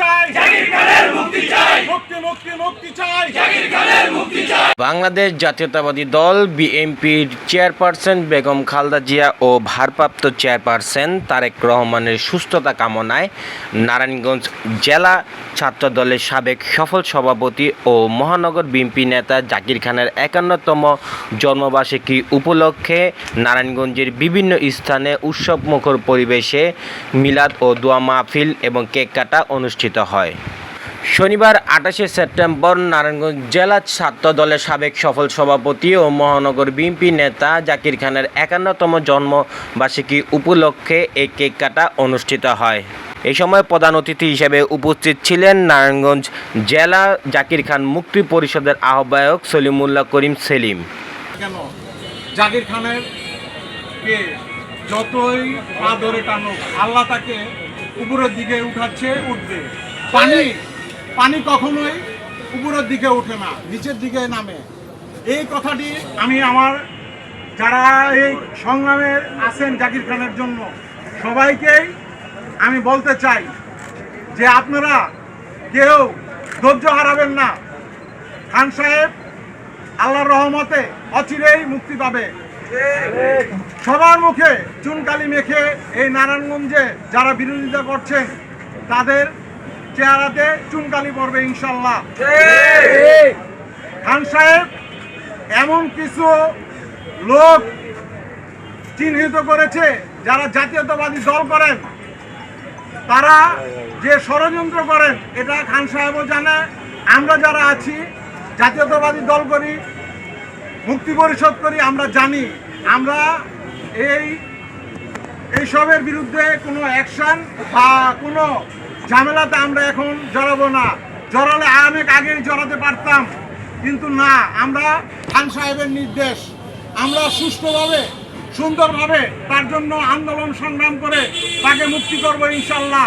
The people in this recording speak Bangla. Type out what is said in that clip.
চাই জাকির খানের মুক্তি চাই। মুক্তি মুক্তি মুক্তি চাই। জাকির খানের মুক্তি চাই। বাংলাদেশ জাতীয়তাবাদী দল বিএনপির চেয়ারপারসন বেগম খালদা জিয়া ও ভারপ্রাপ্ত চেয়ারপারসন তারেক রহমানের সুস্থতা কামনায় নারায়ণগঞ্জ জেলা ছাত্র দলের সাবেক সফল সভাপতি ও মহানগর বিএনপি নেতা জাকির খানের একান্নতম জন্মবার্ষিকী উপলক্ষে নারায়ণগঞ্জের বিভিন্ন স্থানে উৎসবমুখর পরিবেশে মিলাদ ও দোয়া মাহফিল এবং কেক কাটা অনুষ্ঠিত হয়। শনিবার আঠাশে সেপ্টেম্বর নারায়ণগঞ্জ জেলা ছাত্র দলের সাবেক সফল সভাপতি ও মহানগর বিএনপি নেতা জাকির খানের একান্নতম জন্মবার্ষিকী উপলক্ষে এই কেক কাটা অনুষ্ঠিত হয়। এই সময় প্রধান অতিথি হিসেবে উপস্থিত ছিলেন নারায়ণগঞ্জ জেলা জাকির খান মুক্তি পরিষদের আহ্বায়ক সলিমুল্লাহ করিম সেলিম। কেন? জাকির খানের যতই পা ধরে টানুক, আল্লাহ তাকে উপরের দিকে উঠাচ্ছে, উঠবে। পানি পানি কখনোই উপরের দিকে ওঠে না, নিচের দিকে নামে। এই কথাটি আমি আমার যারা এই সংগ্রামে আছেন জাকির খানের জন্য, সবাইকেই আমি বলতে চাই যে আপনারা কেউ ধৈর্য হারাবেন না। খান সাহেব আল্লাহর রহমতে অচিরেই মুক্তি পাবে। সবার মুখে চুনকালি মেখে এই নারায়ণগঞ্জে যারা বিরোধিতা করছেন, তাদের চেহারাতে চুনকালি পড়বে ইনশাল্লাহ। খান সাহেব, এমন কিছু লোক চিহ্নিত করেছে যারা জাতীয়তাবাদী দল করেন। তারা যে ষড়যন্ত্র করেন, এটা খান সাহেবও জানে। আমরা যারা আছি, জাতীয়তাবাদী দল করি, মুক্তি পরিষদ করি, আমরা জানি। আমরা এই এইসবের বিরুদ্ধে কোনো অ্যাকশন বা কোনো ঝামেলাতে আমরা এখন জড়াবো না। জড়ালে অনেক আগেই জড়াতে পারতাম। কিন্তু না, আমরা খান সাহেবের নির্দেশ। আমরা সুষ্ঠুভাবে, সুন্দরভাবে তার জন্য আন্দোলন সংগ্রাম করে তাকে মুক্তি করব ইনশাল্লাহ।